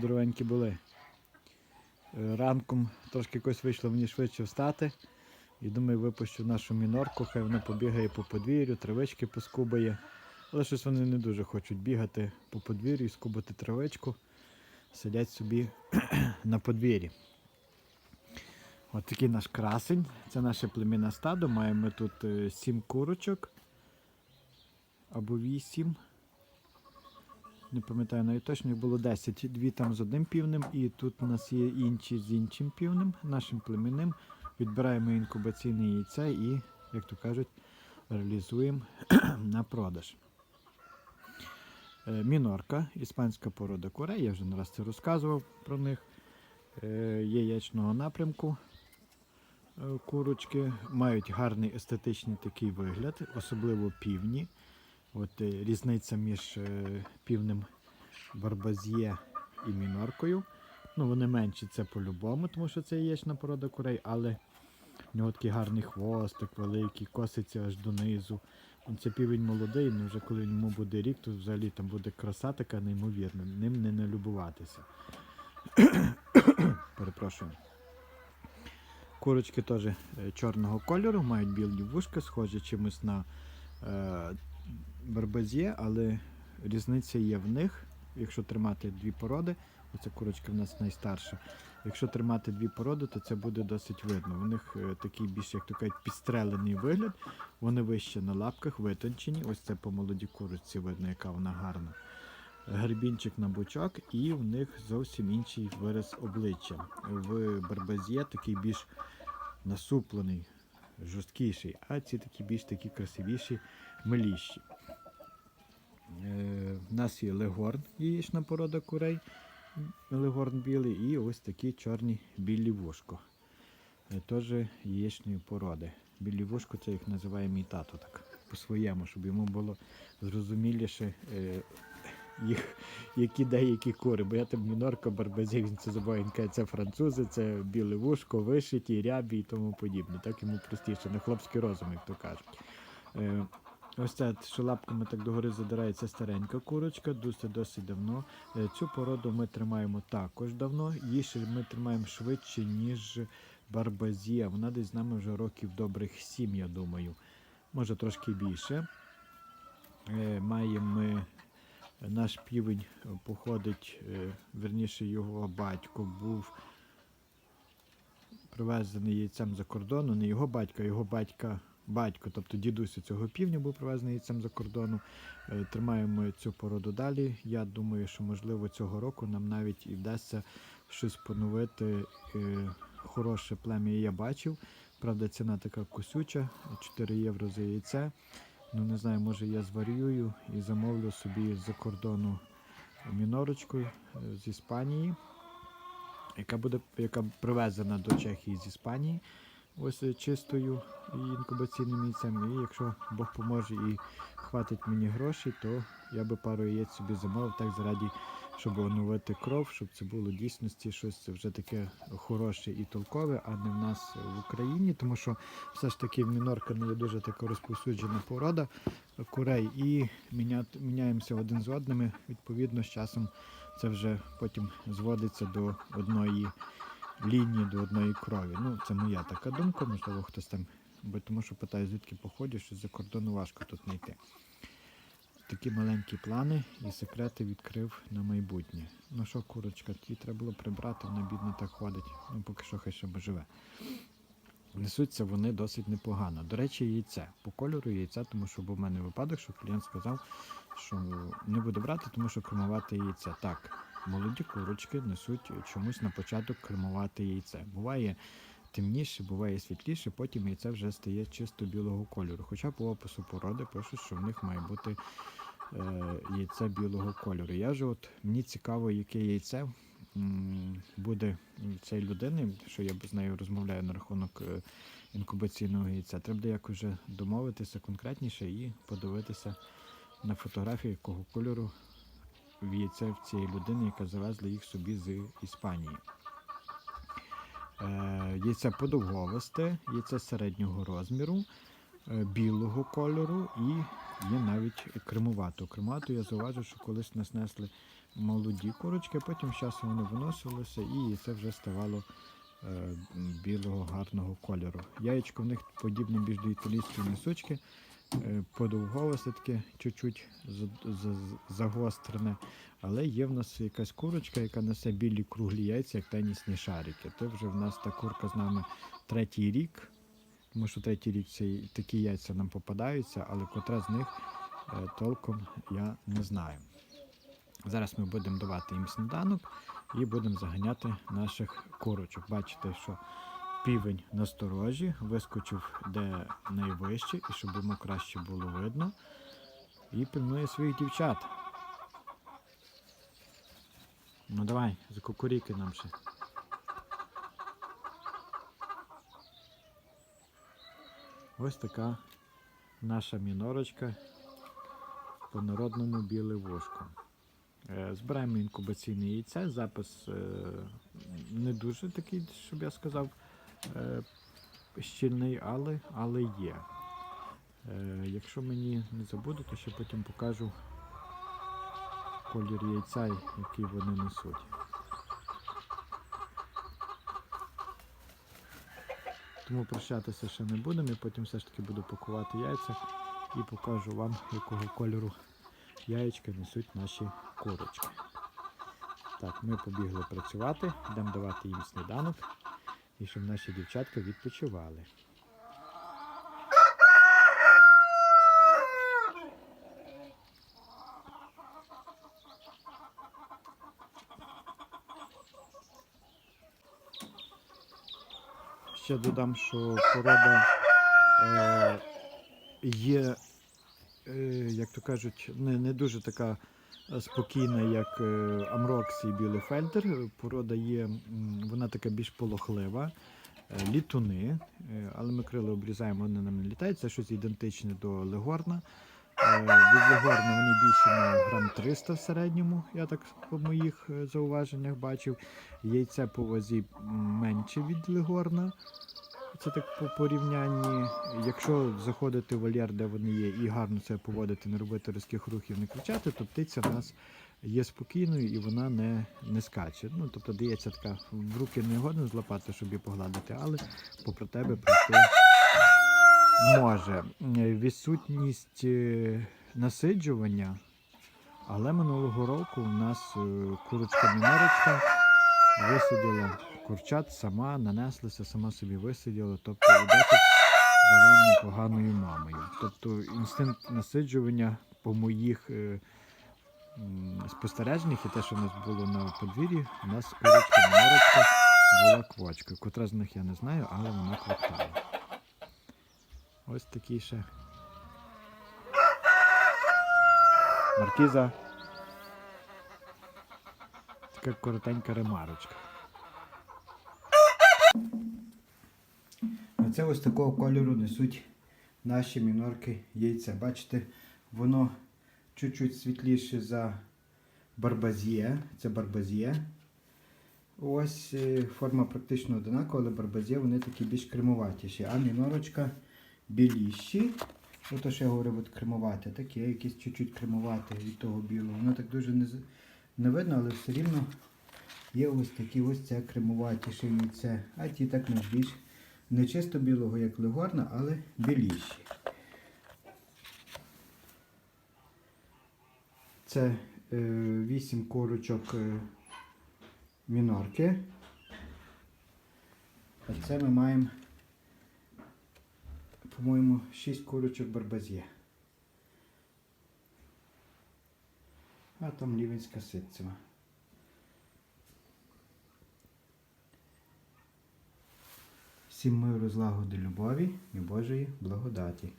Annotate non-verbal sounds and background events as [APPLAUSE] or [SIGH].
здоровенькі були. Е, Ранком трошки якось вийшло мені швидше встати. І думаю, випущу нашу мінорку, хай вона побігає по подвір'ю, травички поскубає. Але щось вони не дуже хочуть бігати по подвір'ю і скубати травичку. Сидять собі [CLEARS THROAT] на подвір'ї. От такий наш красень. Це наше племінне стадо. Маємо тут е, сім курочок або вісім. Не пам'ятаю навіть точно, їх було 10. Дві там з одним півнем, і тут у нас є інші з іншим півнем, нашим племінним. Відбираємо інкубаційне яйце і, як то кажуть, реалізуємо [CLEARS THROAT] на продаж. Е, Мінорка, іспанська порода курей, я вже не раз це розказував про них. Е, Є яєчного напрямку е, курочки, мають гарний естетичний такий вигляд, особливо півні. От е, різниця між е, півнем барбазьє і міноркою. Ну, вони менші це по-любому, тому що це яєчна порода курей, але в нього такий гарний хвостик великий, коситься аж донизу. Це півень молодий, ну вже коли йому буде рік, то взагалі там буде краса така неймовірна, ним не налюбуватися. [COUGHS] Перепрошую. Курочки теж е, чорного кольору, мають білі вушка, схожі чимось на е, барбазє, але різниця є в них. Якщо тримати дві породи, оця курочка в нас найстарша. Якщо тримати дві породи, то це буде досить видно. У них е, такий більш, як то кажуть, підстрелений вигляд. Вони вище на лапках, витончені. Ось це по молодій курочці видно, яка вона гарна. Гребінчик на бочок, і в них зовсім інший вираз обличчя. В барбазє такий більш насуплений, жорсткіший, а ці такі більш такі красивіші, миліші. Е, в нас є легорн, яєчна порода курей, легорн білий, і ось такі чорні білі вушко. Е, Теж яєчної породи. Білі вушко це їх називає мій тато так по-своєму, щоб йому було зрозуміліше, е, їх, які деякі кури. Бо я там мінорка, барбазі, він це забуває, це французи, це біле вушко, вишиті, рябі і тому подібне. Так йому простіше, на хлопський розум, як то кажуть. Е, Ось це, що лапками так догори задирається старенька курочка, досить досить давно. Е, Цю породу ми тримаємо також давно. Її ми тримаємо швидше, ніж барбазія. Вона десь з нами вже років добрих сім, я думаю. Може трошки більше. Е, Маємо ми наш півень е, походить, е, верніше його батько був привезений яйцем за кордону, не його батько, його батька. Батько, тобто дідусь цього півня був привезений яйцем за кордону. Е, Тримаємо цю породу далі. Я думаю, що можливо цього року нам навіть і вдасться щось поновити. Е, Хороше плем'я я бачив. Правда, ціна така косюча, 4 євро за яйце. Ну не знаю, може я зварюю і замовлю собі з-за кордону мінорочку е, з Іспанії, яка буде яка привезена до Чехії з Іспанії. Ось е, чистою і інкубаційним яйцем. І якщо Бог поможе і хватить мені грошей, то я би пару яєць собі замовив так заради, щоб оновити кров, щоб це було дійсності щось вже таке хороше і толкове, а не в нас в Україні, тому що все ж таки мінорка не є дуже така розповсюджена порода курей, і міняти, міняємося один з одними. Відповідно, з часом це вже потім зводиться до одної лінії, до одної крові. Ну, це моя така думка, можливо, хтось там, бо тому що питаю, звідки походиш, що за кордону важко тут знайти. Такі маленькі плани і секрети відкрив на майбутнє. Ну що, курочка, ті треба було прибрати, вона бідно так ходить. Ну, поки що хай ще живе. Несуться вони досить непогано. До речі, яйце. По кольору яйця, тому що був в мене випадок, що клієнт сказав, що не буде брати, тому що кремувати яйце. Так, молоді курочки несуть чомусь на початок кремувати яйце. Буває темніше, буває світліше, потім яйце вже стає чисто білого кольору. Хоча по опису породи пишуть, що в них має бути е, яйце білого кольору. Я ж от мені цікаво, яке яйце буде цієї людини, що я з нею розмовляю на рахунок е, інкубаційного яйця. Треба якось вже домовитися конкретніше і подивитися на фотографію, якого кольору в яйце в цієї людини, яка завезла їх собі з Іспанії. Е, яйце подовговисте, яйце середнього розміру. е, білого кольору і є навіть кремувату. Кремувату я зауважив, що колись нас несли молоді курочки, потім з часом вони виносилися і це вже ставало е, білого гарного кольору. Яєчко в них подібне більш до італійської несучки, е, подовговосте таке чуть-чуть за- за- загострене. Але є в нас якась курочка, яка несе білі круглі яйця, як тенісні шарики. То вже в нас та курка з нами третій рік, тому що третій рік ці, такі яйця нам попадаються, але котра з них е, толком я не знаю. Зараз ми будемо давати їм сніданок і будемо заганяти наших курочок. Бачите, що півень на сторожі вискочив де найвище, і щоб йому краще було видно. І пильнує своїх дівчат. Ну давай, за кукуріки нам ще. Ось така наша мінорочка по народному біле вушко. Е, Збираємо інкубаційне яйце. Запис е, не дуже такий, щоб я сказав, щільний, але, але є. Е, Якщо мені не забуду, то ще потім покажу колір яйця, який вони несуть. Тому прощатися ще не будемо, я потім все ж таки буду пакувати яйця і покажу вам, якого кольору яєчка несуть наші курочки. Так, ми побігли працювати, йдемо давати їм сніданок і щоб наші дівчатка відпочивали. Ще додам, що порода е, є, е, як то кажуть, не, не дуже така спокійна, як е, Амрокс і Білефельдер. Порода є, вона така більш полохлива. Е, Літуни, е, але ми крила обрізаємо, вони нам не літають. Це щось ідентичне до легорна. Від легорна вони більше на грам 300 в середньому, я так по моїх зауваженнях бачив. Яйце по вазі менше від легорна. Це так по порівнянні. Якщо заходити в вольєр, де вони є, і гарно це поводити, не робити різких рухів, не кричати, то птиця в нас є спокійною і вона не, не скаче. Ну, тобто дається така в руки не годно злапати, щоб її погладити, але попри тебе пройти може. Відсутність е, насиджування, але минулого року у нас е, курочка-мінорочка висиділа курчат сама, нанеслася, сама собі висиділа, тобто досить була непоганою мамою. Тобто інстинкт насиджування по моїх е, спостереженнях і те, що у нас було на подвір'ї, у нас курочка мінорочка була квочкою. Котра з них я не знаю, але вона квоктала. Ось такий ще. Маркіза. Така коротенька ремарочка. Оце ось такого кольору несуть наші мінорки яйця. Бачите, воно чуть-чуть світліше за барбазє. Це барбазє. Ось е, форма практично одинакова, але барбазє вони такі більш кремуватіші, а мінорочка біліші. Ото що я говорив, от кремувати, таке якесь чуть-чуть кремувати від того білого. Воно так дуже не, не видно, але все рівно є ось такі ось це кремуватіше яйце. А ті так не більш не чисто білого, як легорна, але біліші. Це е, 8 курочок е, мінорки. А це ми маємо, по-моєму, 6 курочок барбазє. А там лівенська ситцева. Всім миру, злагоди, любові і Божої благодаті.